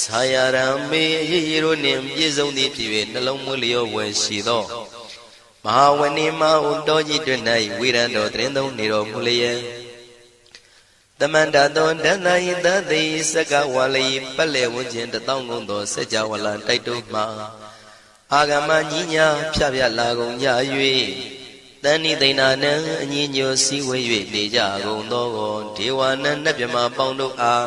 ဆာယရံမေအရေးရတို့နှင့်ပြည့်စုံသည်ဖြစ်၍နှလုံးမွေးလျောဝယ်ရှိသောမဟာဝဏိမဟုတော်ကြီးတွင်၌ဝိရံတော်တရင်သုံးနေတော်မူလျက်တမန္တသောဒန္တာယိတသိစကဝါလိပတ်လေဝန်းကျင်တထောင်ကုန်သောစัจ java လာတိုက်တို့မှာအာဂမညီညာဖြဖြလာကုန်ကြ၍တဏိသိဏနံအညီညွတ်စည်းဝေး၍နေကြကုန်သောဒေဝနံနတ်မြမပေါင်းတို့အား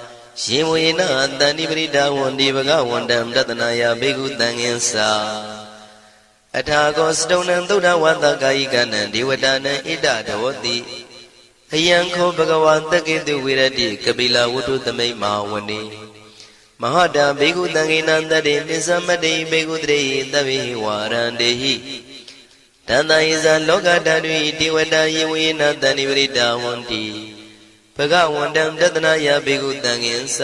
ရှင်ဝေနတန္တိပရိဒါဝန္ဒီဘဂဝန္တံတတနာယဘိက္ခုတံဃင်္စာအထာကောစတုံနံသုဒ္ဓဝတ္တကာယိကနံဒေဝတာနံဣဒတဝတိအယံခောဘဂဝါတက္ကေတုဝိရတိကပိလဝတ္ထုသမိတ်မာဝနေမဟာတာဘေကုတံဃိနံတတေပိသမတေဘေကုတရေသဗ္ဗေဝါရန္တေဟိတန္တယေဇာလောကဓာတုတေဝတာယေဝေနတန္တိပရိတာဝန္တိ ဘဂဝန္တံတတနာယဘေကုတံဃင်္စ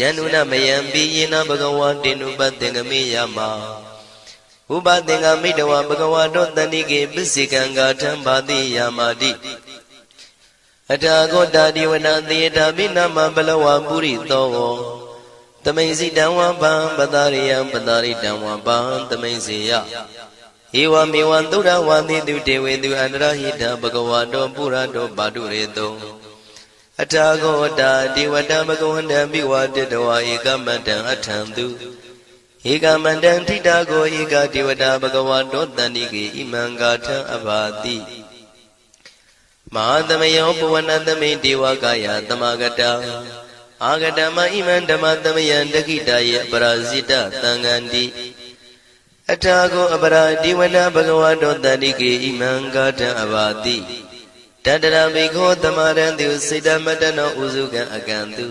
ယန္နုနမယံပိယေနဘဂဝါတေနုပသင်္ကမေယမဥပသင်္ကမိတဝဘဂဝါတောတန္တိကေပစ္စေကံဂါထံဘာတိယာမာတိအထာဂောတာဒီဝနာသေတာမိနာမဘလဝပုရိသောသမိန်စီတံဝံပံပတာရိယံပတာရိတံဝံပံသမိန်စီယဧဝမေဝံသုဒ္ဓဝါတိတုတေဝေတုအန္တရဟိတဘဂဝါတောပုရတောပါတုရေတော အထာဂောတာဒီဝတံဘဂဝန္တံမိဝတတဝါဧကမန္တံအထံသူဧကမန္တံထိတာကိုဧကဒေဝတာဘဂဝါတောတန္တိကေဣမံဂါထံအဘာတိမဟာသမယောပဝနသမိဒေဝကာယသမဂတအာဂတမဣမံဓမ္မသမယံတခိတယေပရာဇိတသံဃန္တိအထာကိုအပရာဒီဝနဘဂဝတောတန္တိကေဣမံဂါထံအဘာတိ တတရဘိခောသမရံတုစေတမတနောဥစုကံအကံတု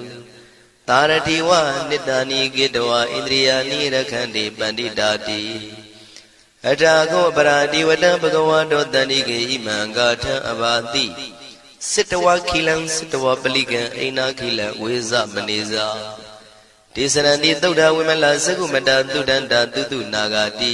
သာရတိဝနိတ္တနိကေတဝဣန္ဒြိယာနိရခန္တိပန္တိတာတိအထာကောပရာတိဝတံဘဂဝါတောတန္တိကေဣမံဂါထံအဘာတိစစ်တဝခိလံစစ်တဝပလိကံအိနာခိလံဝေဇမနေဇာဒေသရဏိသုဒ္ဓဝိမလသကုမတသုဒန္တာတုတုနာဂာတိ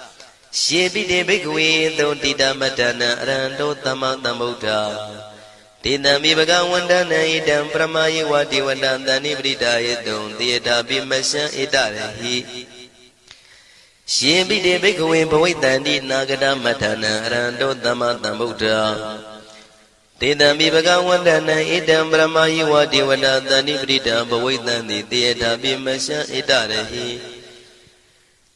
ရှေပိတေဘိက္ခဝေသုံတိတမတ္တနံအရဟံတောသမ္မာသမ္ဗုဒ္ဓတေတံမိဘဂဝန္တနံဣတံပရမယေဝတိဝတံတဏိပရိဒါယေတုံတေတာပိမရှံဣတရဟိရှင်ပိတေဘိက္ခဝေဘဝိတန္တိနာဂတမထနံအရဟံတောသမ္မာသမ္ဗုဒ္ဓတေတံမိဘဂဝန္တနံဣတံပရမယေဝတိဝတံတဏိပရိဒံဘဝိတန္တိတေတာပိမရှံဣတရဟိ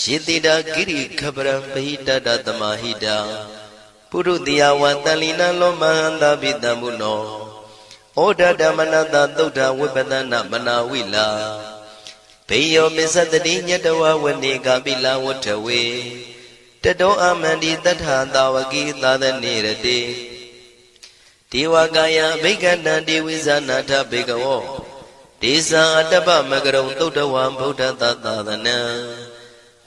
ယေတိတာကိရိခပရံပဟိတတသမဟိတာပုရုတိယဝတန်လီနလောမဟန္တာပိတံဘုနောဩဒဓမ္မနတသုဒ္ဓဝိပဒနာမနာဝိလာဘေယောမစ္စတတိညတဝဝနေကပိလဝထဝေတတောအမန္တိတထသာဝကိသာသနေရတိဒေဝကာယဘိက္ခဏံဒေဝိဇာနာထဘေကဝောဒေဇာအတ္တပမကရုံသုတ်တဝံဗုဒ္ဓသာသာသနံ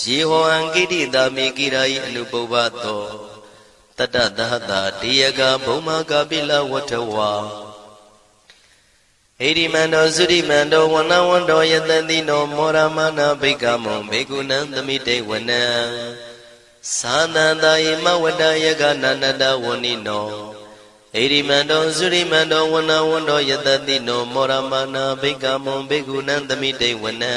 ယေဟောအံကိတိတာမိကိရာယအနုပုဗ္ဗသောတတသဟတာတေယကဘုံမာကပိလဝထဝါဣရိမန္တောသုရိမန္တောဝနဝန္တောယတတိနောမောရမနာဘိကမောဘေကုဏံသမိတေဝနံသာနန္တယေမဝတ္တယကနန္တဝနိနောဣရိမန္တောသုရိမန္တောဝနဝန္တောယတတိနောမောရမနာဘိကမောဘေကုဏံသမိတေဝနံ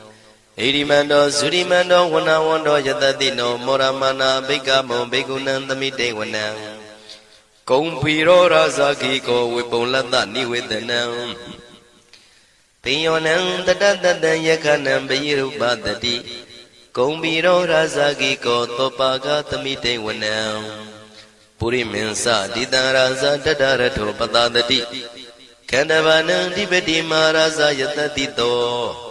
ဣရိမန္တောဇုရိမန္တောဝနဝန္တောယတတိနောမောရမနာဘိကမောဘေကုဏံသမိတေဝနံကုံဖီရောရာဇာခိကောဝေပုံလတ္တနိဝေဒနံပိယောနံတတတတံယခနံပိရုပတတိကုံဖီရောရာဇာခိကောသောပါကသမိတေဝနံပုရိမင်းစဒီတံရာဇာတတရထောပတတတိခန္ဓဗာနံဒီပတိမာရာဇာယတတိတော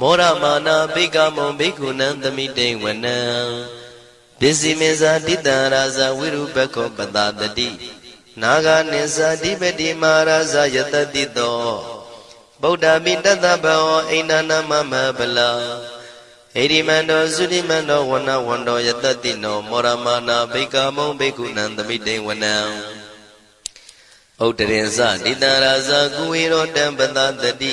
မောရမာနာဘိကမုံဘိက္ခုနံသမိတေဝနံပစ္စည်းမေဇာတိတံရာဇဝိရုပခောပတတတိနာဂာနိသဓိပတိမာရာဇယတတိတောဗုဒ္ဓမိတတဘောအိန္ဒနာမမဗလာဣရိမန္တောသုတိမန္တောဝနဝန္တောယတတိနောမောရမာနာဘိကမုံဘိက္ခုနံသမိတေဝနံဥဒ္ဒရင်စတိတံရာဇကုဝေရောတံပတတတိ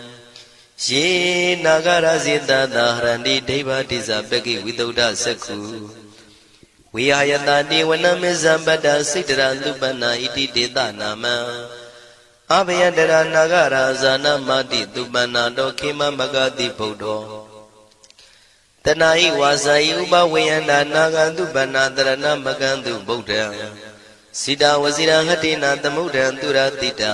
ယေနာဂရဇိတသာဟရန္တိဒိဗ္ဗတိဇပကိဝိတုဒ္ဓစက္ခုဝိဟာယတတိဝနမေဇံပတ္တစိတရသုပနာဣတိတေတနာမံအဘယတရနာဂရာဇာနမတိသုပနာတောခေမမဂတိဗုဒ္ဓောတဏှာဤဝါစာဤဥပဝေယန္တာနာဂန္တုပဏတရဏမကန္တုဗုဒ္ဓံစိတာဝစီရဟတိနာသမုဒ္ဒံသူရတိတာ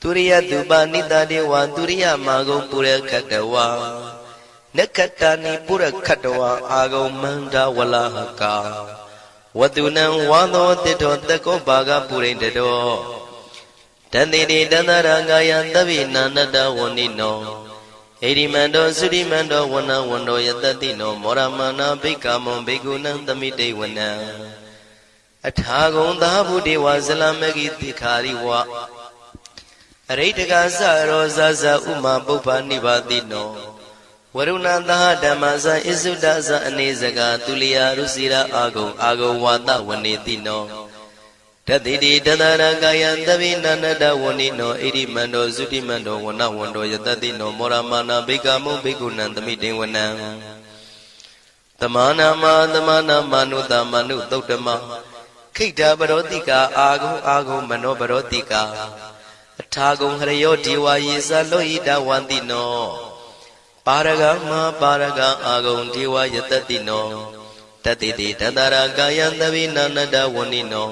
သူရိယသူပနိတတေဝသူရိယမာဂုံပုရခတဝါနက္ခတဏိပုရခတဝါအာဂုံမန္တဝလဟကာဝတုနံဝါသောတိတောတကောဘာဂပုရိတတောတန်တိတိတန္တရာငာယသဗ္ဗိနန္တတဝဏိနောဣရိမန္တောသုရိမန္တောဝနဝန္တောယတတိနောမောရမနာဘိက္ခမွန်ဘိက္ခုနံသမိတေဝနံအထာဂုံသာဘုဒေဝဇလမဂိတိခာရိဝ အရိတကသရောဇဇဥမာပုပ္ပနိပါတိနောဝရုဏသဟဓမ္မဇဣစုဒဇအနေစကသူလျာရုစီရာအာဂုံအာဂုံဝါဒဝနေတိနောတတိတိတတရကာယံသဗိနန္တဝဏိနောဣရိမန္တောသုတိမန္တောဝနဝန္တောယတတိနောမောရမာနာဘိကမုဘိကုဏံသမိတေဝနံသမာနာမသမာနာမနုတမနုသုတ်တမခိတ္တပရောတိကာအာဂုံအာဂုံမနောပရောတိကာ အထာဂုံဟရယောဒီဝါယေဇလောဣတဝန္တိနောပါရဂမပါရဂအာဂုံဒီဝါယတတိနောတတိတိတတရာကာယံသဗိနာနတဝဏိနော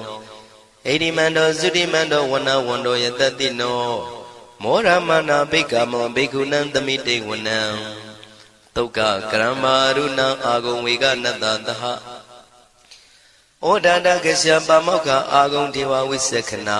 ဣတိမန္တောသုတိမန္တောဝနဝန္တောယတတိနောမောရမနာဘိက္ခမောဘိက္ခုနံသမိတေဝနံတုတ်ကကရမရုဏအာဂုံဝေကနတသဟဩဒန္တကရှပါမောက္ခအာဂုံဒေဝဝိသခနာ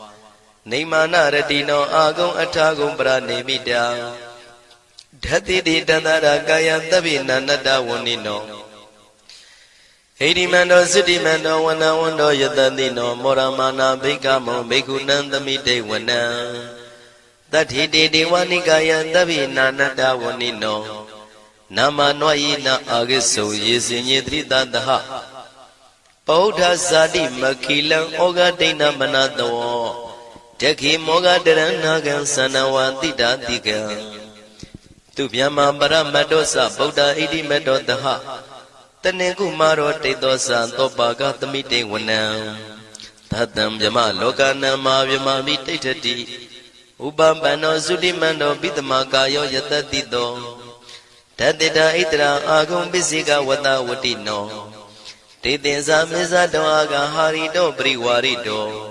နေမာနရတိနောအာဂုံအထာဂုံပရနေမိတာဓတ္တိတိတန္တရာကာယသဗ္ဗိနန္တဝဏိနောဟိတိမန္တောသုတိမန္တောဝနဝန္တောယတတိနောမောရမာနာဘိကမောဘိက္ခုနံသမိတေဝနံတတ္ထိတေဒေဝနိကာယသဗ္ဗိနာနတဝဏိနောနာမနောယိနာအာဂိစုယေစင်ညေတိတတဟပောဓဇာတိမခိလံဩဃဒိဏမနတော တခိမောဃတရဏဂံသနဝတိတာတိကံသူဗျမပရမတ္တောသဗုဒ္ဓဣတိမတ္တောတဟတနေကုမာရောတိတောသသောပါကသမိတေဝနံသတ္တံဗျမလောကနံမာဗျမမိတိဋ္ဌတိဥပပန္နောသုတိမန္တောပိတမကာယောယတတိတောတတေတာဣတရာအာဂုံပစ္စေကဝတဝတိနောတေသင်္ဇာမေဇတောအာဂဟာရိတောပရိဝါရိတော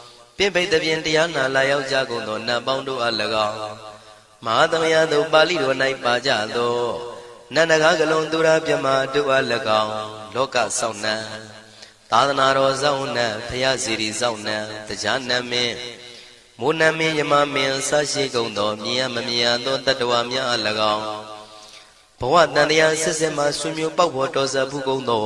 ပြင့်ပိတ်သဖြင့်တရားနာလာရောက်ကြကုန်သောနတ်ပေါင်းတို့အား၎င်းမဟာသမယသို့ပါဠိတော်၌ပါကြသောနန္ဒကားကလုံးသူရပြမတို့အား၎င်းလောကဆောင်နှံသာသနာတော်ဆောင်နှံဖရာစီရီဆောင်နှံတရားနမင်းမိုးနမင်းယမမင်းဆရှိကုန်သောမြင်ရမမြင်ရသောတတ္တဝါများအား၎င်းဘဝတန်တရားဆက်ဆက်မှဆွေမျိုးပေါက်ဖို့တော်စပ်ဘူးကုန်သော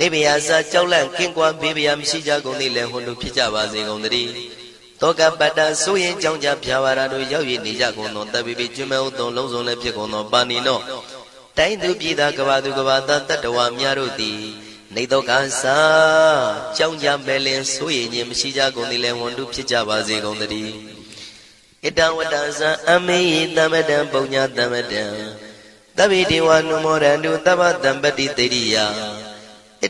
နေဗျာစာကြောက်လန့်ကင်းကွာဘေးဗျာမရှိကြကုန်သည်လည်းဟွန်တို့ဖြစ်ကြပါစေကုန်သတည်းတောကပတ္တဆိုရင်ကြောင့်ကြဖြာဝါရတို့ရောက်ရနေကြကုန်သောတပိပိကျွမဲဥသုံလုံးစုံလည်းဖြစ်ကုန်သောပါဏိနောတိုင်းသူပြည်သားကဘာသူကဘာသားတတ္တဝါများတို့သည်နေတော့ကစားကြောင့်ကြမဲ့လင်ဆိုရင်ခြင်းမရှိကြကုန်သည်လဲဝန်တုဖြစ်ကြပါစေကုန်သတည်းဣတဝတ္တဇံအမေယသမတံပုံညာသမတံတဗ္ဗေဒေဝနုမောရန္တုသဗ္ဗတံပတိတေရိယဣ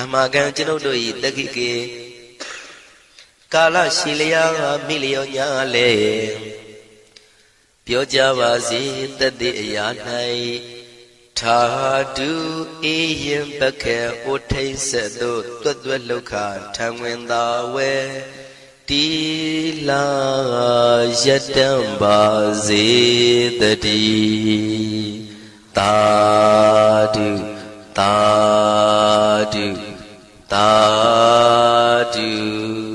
အမှားကံကျွန်ုပ်တို့၏တက္ခိကေကာလရှိလျာမိလျောညာလေပြောကြပါစေတတိအရာ၌ထာတုအေယံပခေဩထိန်ဆက်သို့တွတ်တွတ်လောက်ခထံဝင်သာဝဲတီလာယတံပါစေတတိတာတုတာတု တာတု